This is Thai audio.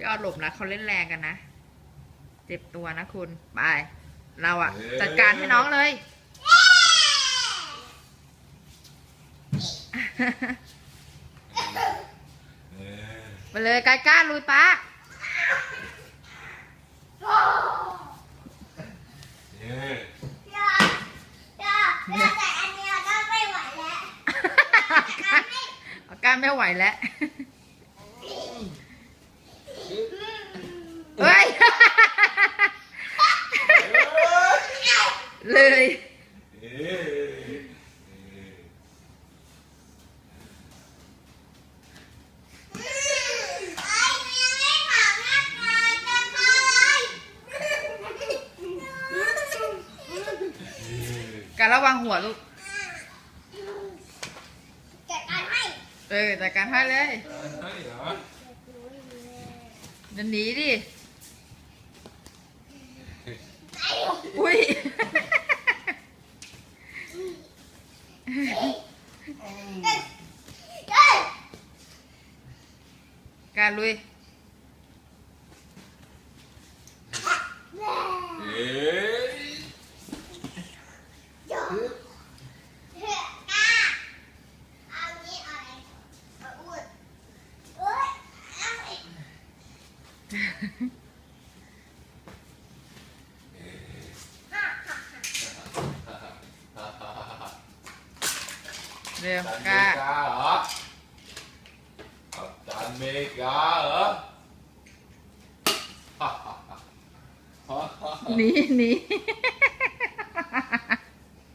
แล้วเขาเล่นแรงกันนะ เจ็บตัวนะคุณ ไป เราอะจัดการให้น้องเลยเออไปเลยกายก้าลุยป้าเอออย่าอย่าอย่าแต่อันเนี้ยก็ไม่ไหวแล้วเอาก้าไม่ไหวแล้ว เฮ้ย เลย เออ ไอ้เมียไม่ถามหน้าตาจะ ทำอะไรการระวังหัวลูกจัดการให้เออจัดการให้เลยใช่เหรอจะหนีดิ ไอ้ อุ้ย เอ้ย การลุย เอ้ยเดี๋ยวกาเอานี้อะไรเอาอ้วนเอ้ยเอาไอ้เร็วจันเมกล้า กาเหรอกัปตันเมกาเหรอหนีหนี